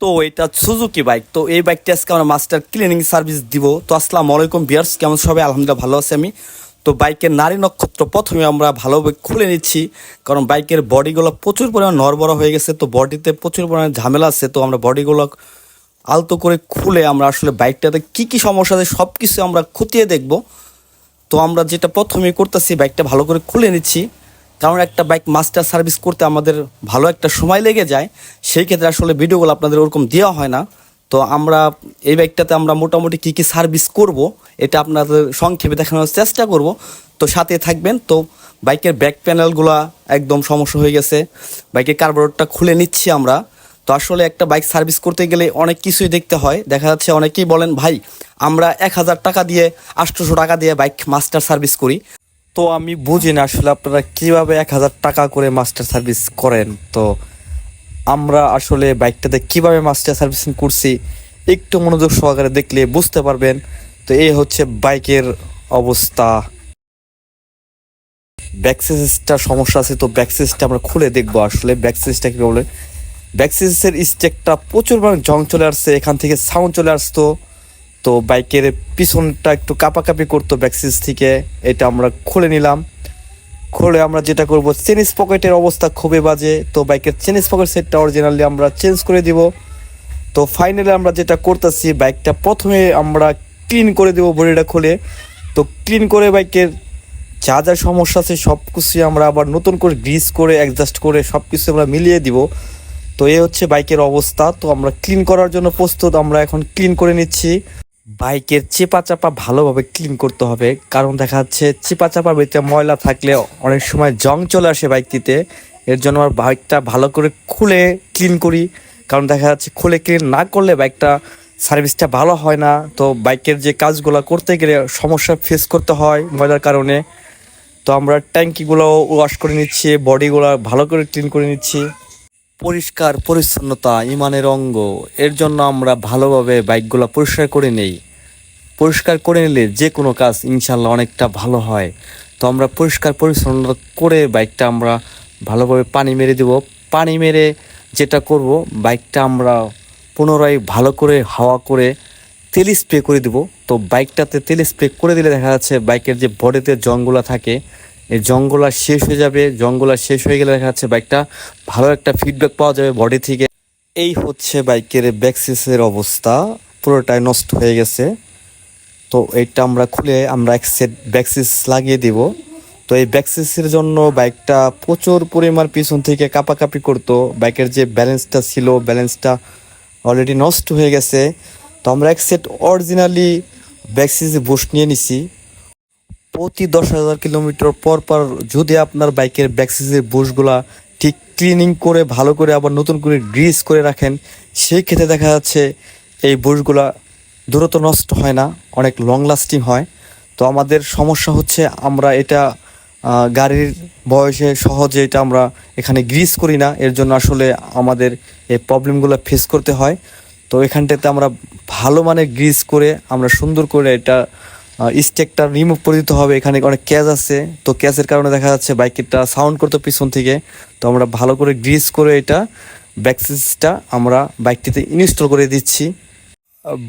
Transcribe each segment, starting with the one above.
তো এটা Suzuki bike তো এই বাইকটা আজকে আমরা মাস্টার ক্লিনিং সার্ভিস দিব। তো আসসালামু আলাইকুম বিয়ার্স কেমন সবাই? আলহামদুলিল্লাহ ভালো আছি আমি। তো বাইকের নারী নক্ষত্র প্রথমে আমরা ভালোভাবে খুলে নিচ্ছি। কারণ বাইকের বডিগুলো প্রচুর পরিমাণ নরবড়া হয়ে গেছে। তো বডিতে প্রচুর পরিমাণে ঝামেলা আছে। তো আমরা বডিগুলো আলতো করে খুলে আমরা আসলে বাইকটাতে কি কি সমস্যা আছে সব কিছু আমরা খতিয়ে দেখব। তো আমরা যেটা প্রথমে করতেছি বাইকটা ভালো করে খুলে নিচ্ছি। কারণ একটা বাইক মাস্টার সার্ভিস করতে আমাদের ভালো একটা সময় লেগে যায়, সেই ক্ষেত্রে আসলে ভিডিওগুলো আপনাদের ওরকম দেওয়া হয় না। তো আমরা এই বাইকটাতে আমরা মোটামুটি কী কী সার্ভিস করব, এটা আপনাদের সংক্ষেপে দেখানোর চেষ্টা করব। তো সাথে থাকবেন, তো বাইকের ব্যাক প্যানেলগুলো একদম সমস্যা হয়ে গেছে। বাইকের কার্বোরেটরটা খুলে নিচ্ছি আমরা। তো আসলে একটা বাইক সার্ভিস করতে গেলে অনেক কিছুই দেখতে হয়। দেখা যাচ্ছে অনেকেই বলেন, ভাই, আমরা এক হাজার টাকা দিয়ে আটশোশো টাকা দিয়ে বাইক মাস্টার সার্ভিস করি। তো আমি বুঝি না আসলে আপনারা কীভাবে এক হাজার টাকা করে মাস্টার সার্ভিস করেন। তো আমরা আসলে বাইকটাতে কীভাবে মাস্টার সার্ভিসিং করছি, একটু মনোযোগ সহকারে দেখলে বুঝতে পারবেন। তো এই হচ্ছে বাইকের অবস্থা। ব্যাকসেসটা সমস্যা আছে, তো ব্যাকসেসটা আমরা খুলে দেখব আসলে ব্যাকসেসটা কি বলে। ব্যাকসেসের স্টেকটা প্রচুর পরিমাণে জং চলে আসছে, এখান থেকে সাউন্ড চলে আসতো। তো বাইকের পিছনটা একটু কাপাকাপি করতো ব্যাকসিস থেকে, এটা আমরা খুলে নিলাম। খুলে আমরা যেটা করব, চেনিস পকেটের অবস্থা খুবই বাজে, তো বাইকের চেনিস পকেট সেটটা অরিজিনালি আমরা চেঞ্জ করে দিব। তো ফাইনালি আমরা যেটা করতেছি, বাইকটা প্রথমে আমরা ক্লিন করে দেবো বডিটা খুলে। তো ক্লিন করে বাইকের যা যা সমস্যা আছে সব কিছুই আমরা আবার নতুন করে গ্রিস করে অ্যাডজাস্ট করে সব কিছু আমরা মিলিয়ে দিব। তো এ হচ্ছে বাইকের অবস্থা, তো আমরা ক্লিন করার জন্য প্রস্তুত, আমরা এখন ক্লিন করে নিচ্ছি। বাইকের চেপা চাপা ভালোভাবে ক্লিন করতে হবে। কারণ দেখা যাচ্ছে চেপা চাপা ভিতরে ময়লা থাকলে অনেক সময় জং চলে আসে বাইকটিতে। এর জন্য আমার বাইকটা ভালো করে খুলে ক্লিন করি। কারণ দেখা যাচ্ছে খুলে ক্লিন না করলে বাইকটা সার্ভিসটা ভালো হয় না। তো বাইকের যে কাজগুলো করতে গেলে সমস্যা ফেস করতে হয় ময়লার কারণে। তো আমরা ট্যাঙ্কিগুলো ওয়াশ করে নিচ্ছি, বডিগুলো ভালো করে ক্লিন করে নিচ্ছি। পরিষ্কার, পরিচ্ছন্নতা, ইমানের অঙ্গ। এর জন্য আমরা ভালোভাবে বাইকগুলো পরিষ্কার করে নেই। পরিষ্কার করে নিলে যে কোনো কাজ ইনশাল্লাহ অনেকটা ভালো হয়। তো আমরা পরিষ্কার, পরিচ্ছন্ন করে বাইকটা আমরা ভালোভাবে পানি মেরে দেব। পানি মেরে যেটা করব, বাইকটা আমরা পুনরায় ভালো করে হাওয়া করে তেল স্প্রে করে দেব। তো বাইকটাতে তেল স্প্রে করে দিলে দেখা যাচ্ছে বাইকের যে বডিতে জংগুলা থাকে এই জঙ্গল আর শেষ হয়ে যাবে, জঙ্গল আর শেষ হয়ে গেলে দেখা যাচ্ছে বাইকটা ভালো একটা ফিডব্যাক পাওয়া যাবে বডি থেকে। এই হচ্ছে বাইকের ব্যাকসিসের অবস্থা, পুরোটাই নষ্ট হয়ে গেছে। তো এইটা আমরা খুলে আমরা এক সেট ব্যাকসিস লাগিয়ে দিব। তো এই ব্যাকসিসের জন্য বাইকটা প্রচুর পরিমাণ পিছন থেকে কাপাকাপি করতো। বাইকের যে ব্যালেন্সটা ছিল ব্যালেন্সটা অলরেডি নষ্ট হয়ে গেছে। তো আমরা এক সেট অরিজিনালি ব্যাকসিস বুশ নিয়ে নিছি। প্রতি দশ হাজার কিলোমিটার পর পর যদি আপনার বাইকের ব্যাকসিসের বুশগুলা ঠিক ক্লিনিং করে, ভালো করে আবার নতুন করে গ্রিস করে রাখেন, সেই ক্ষেত্রে দেখা যাচ্ছে এই বুশগুলা দ্রুত নষ্ট হয় না, অনেক লং লাস্টিং হয়। তো আমাদের সমস্যা হচ্ছে আমরা এটা গাড়ির বয়সে সহজে এটা আমরা এখানে গ্রিস করি না, এর জন্য আসলে আমাদের এই প্রবলেমগুলো ফেস করতে হয়। তো এখানটাতে আমরা ভালো মানের গ্রিস করে, আমরা সুন্দর করে এটা স্টেকটা রিমুভ করে দিতে হবে। এখানে অনেক ক্যাচ আছে। তো ক্যাচের কারণে দেখা যাচ্ছে বাইকেরটা সাউন্ড করতো পিছন থেকে। তো আমরা ভালো করে গ্রিস করে এটা ব্যাকসিসটা আমরা বাইকটিতে ইনস্টল করে দিচ্ছি।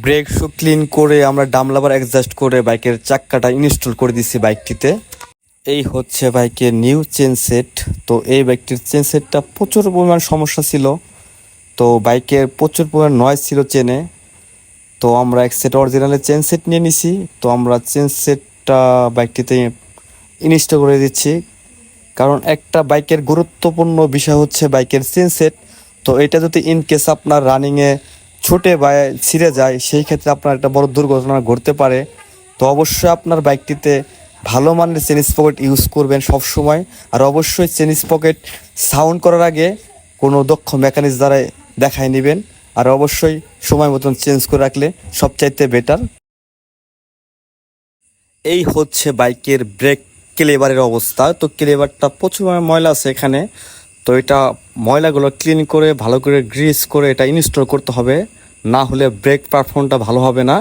ব্রেক শু ক্লিন করে আমরা ডামলাবার অ্যাডজাস্ট করে বাইকের চাক্কাটা ইনস্টল করে দিচ্ছি বাইকটিতে। এই হচ্ছে বাইকের নিউ চেন সেট তো এই বাইকটির চেন সেটটা প্রচুর পরিমাণ সমস্যা ছিল। তো বাইকের প্রচুর পরিমাণ নয়েজ ছিল চেনে তো আমরা এক সেট অরিজিনালের চেন সেট নিয়ে নিছি। তো আমরা চেন সেটটা বাইকটিতে ইনস্টল করে দিচ্ছি। কারণ একটা বাইকের গুরুত্বপূর্ণ বিষয় হচ্ছে বাইকের চেন সেট তো এটা যদি ইন কেস আপনার রানিংয়ে ছুটে বা ছিঁড়ে যায়, সেই ক্ষেত্রে আপনার একটা বড় দুর্ঘটনা ঘটতে পারে। তো অবশ্যই আপনার বাইকটিতে ভালো মানের চেনিস পকেট ইউজ করবেন সব সময় আর অবশ্যই চেনিস পকেট সাউন্ড করার আগে কোনো দক্ষ মেকানিক্স দ্বারা দেখায় নেবেন। আর অবশ্যই সময় মতন চেঞ্জ করে রাখলে সবচাইতে বেটার এই হচ্ছে বাইকের ব্রেক ক্লেভারের অবস্থা। তো ক্লেভারটা প্রচুর ময়লা আছে এখানে। তো এটা ময়লাগুলো ক্লিন করে, ভালো করে গ্রিস করে এটা ইনস্টল করতে হবে। না হলে ব্রেক পারফর্মটা ভালো হবে না।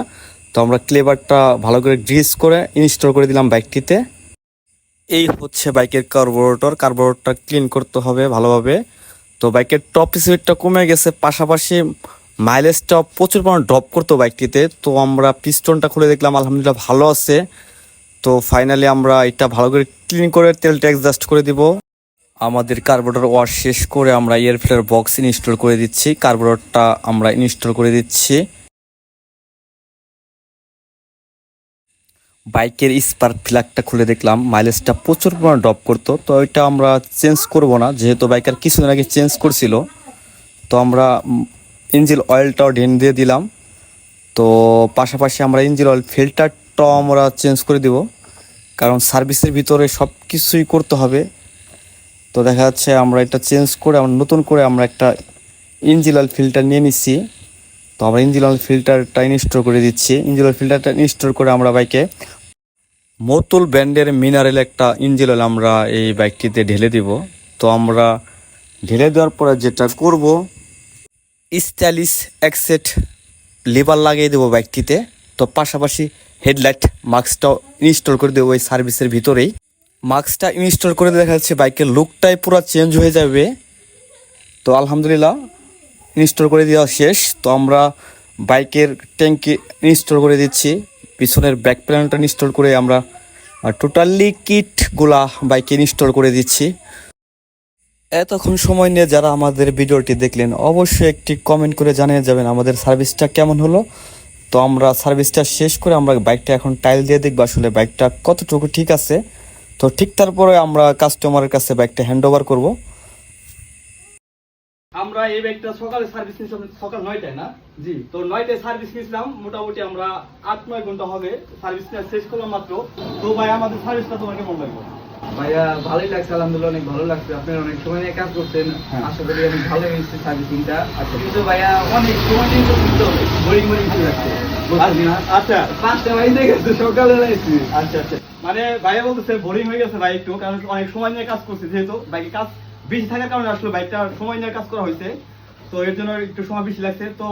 তো আমরা ক্লেভারটা ভালো করে গ্রিস করে ইনস্টল করে দিলাম বাইকটিতে। এই হচ্ছে বাইকের কার্বোরেটর কার্বোরেটরটা ক্লিন করতে হবে ভালোভাবে। তো বাইকের টপ স্পিডটা কমে গেছে, পাশাপাশি মাইলেজটা প্রচুর পরিমাণ ড্রপ করতো বাইকটিতে তো আমরা পিস্টনটা খুলে দেখলাম, আলহামদুলিল্লাহ ভালো আছে। তো ফাইনালি আমরা এটা ভালো করে ক্লিন করে তেলটা অ্যাডজাস্ট করে দিব। আমাদের কার্বোডার ওয়াশ শেষ করে আমরা এয়ার ফিল্টার বক্স ইনস্টল করে দিচ্ছি। কার্বোডারটা আমরা ইনস্টল করে দিচ্ছি। বাইকের স্পার্ক ফ্ল্যাগটা খুলে দেখলাম মাইলেজটা প্রচুর পরিমাণ ড্রপ করতো, তো এটা আমরা চেঞ্জ করব না, যেহেতু বাইকার কিছুদিন আগে চেঞ্জ করছিল, তো আমরা ইঞ্জিন অয়েলটাও ঢেন দিয়ে দিলাম, তো পাশাপাশি আমরা ইঞ্জিন অয়েল ফিল্টারটাও আমরা চেঞ্জ করে দিব, কারণ সার্ভিসের ভিতরে সব কিছুই করতে হবে, তো দেখা যাচ্ছে আমরা এটা চেঞ্জ করে, আমরা নতুন করে আমরা একটা ইঞ্জিন অয়েল ফিল্টার নিয়ে নিচ্ছি, তো আমরা ইঞ্জিন অয়েল ফিল্টারটা ইনস্টল করে দিচ্ছি ইঞ্জিন অয়েল ফিল্টারটা ইনস্টল করে আমরা বাইকে মতুল ব্র্যান্ডের মিনারেল একটা ইঞ্জিন অয়েল আমরা এই বাইকটিতে ঢেলে দিব। তো আমরা ঢেলে দেওয়ার পরে যেটা করব, স্টাইলিশ একসেট লিভার লাগিয়ে দেবো বাইকটিতে। তো পাশাপাশি হেডলাইট মাস্কটাও ইনস্টল করে দেবো ওই সার্ভিসের ভিতরেই। মাস্কটা ইনস্টল করে দেখা যাচ্ছে বাইকের লুকটাই পুরো চেঞ্জ হয়ে যাবে। তো আলহামদুলিল্লাহ ইনস্টল করে দেওয়া শেষ। তো আমরা বাইকের ট্যাঙ্কি ইনস্টল করে দিচ্ছি। পিছনের ব্যাক প্যানেলটা ইনস্টল করে আমরা টোটালি কিটগুলা বাইকে ইনস্টল করে দিচ্ছি। এতক্ষণ সময় নিয়ে যারা আমাদের ভিডিওটি দেখলেন, অবশ্যই একটি কমেন্ট করে জানিয়ে যাবেন আমাদের সার্ভিসটা কেমন হলো। তো আমরা সার্ভিসটা শেষ করে আমরা বাইকটা এখন টাইল দিয়ে দেখব আসলে বাইকটা কতটুকু ঠিক আছে। তো ঠিক তারপরে আমরা কাস্টমারের কাছে বাইকটা হ্যান্ড ওভার করব। আমরা এই ব্যাগটা সকালে সার্ভিস নিয়েছিলাম সকাল নয়টায় না? জি। তো নয়টায় সার্ভিস নিয়েছিলাম মোটামুটি আমরা আট নয় ঘণ্টা হবে। সার্ভিস নেওয়া শেষ করলাম মাত্র। তো ভাই আমাদের সার্ভিসটা তোমার কেমন লাগল? ভাইয়া ভালোই লাগছে আলহামদুলিল্লাহ অনেক ভালো লাগছে। আপনি অনেক সময় নিয়ে কাজ করছেন। হ্যাঁ। আশা করি অনেক ভালো হয়েছে সার্ভিসিংটা কিন্তু ভাইয়া অনেক সময় নিয়ে তো কিন্তু বোরিং বোরিং ফিল লাগছে আচ্ছা। পাঁচটা গেছে সকালে লাগছে আচ্ছা আচ্ছা। মানে ভাইয়া বলতেছে বোরিং হয়ে গেছে ভাই একটু কারণ অনেক সময় নিয়ে কাজ করছে যেহেতু। বাইকে কাজ বেশি থাকার কারণে আসলে বাইকটা সময় নিয়ে কাজ করা হয়েছে। তো এর জন্য একটু সময় বেশি লাগছে। তো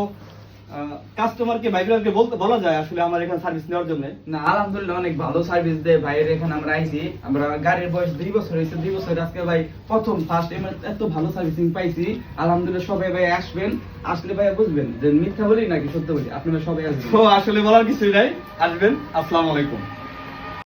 কাস্টমারকে বাইকগুলোকে বলতে বলা যায় আসলে আমার এখানে সার্ভিস নেওয়ার জন্য। না আলহামদুলিল্লাহ অনেক ভালো সার্ভিস দেয় ভাইয়ের এখানে আমরা আইছি। আমরা গাড়ির বয়স দুই বছর হয়েছে। দুই বছর আজকে ভাই প্রথম ফার্স্ট এত ভালো সার্ভিসিং পাইছি। আলহামদুলিল্লাহ সবাই ভাই আসবেন। আসলে ভাই বুঝবেন যে মিথ্যা বলি নাকি সত্য বলি? আপনারা সবাই আসবেন। তো আসলে বলার কিছুই নাই। আসবেন। আসসালামু আলাইকুম।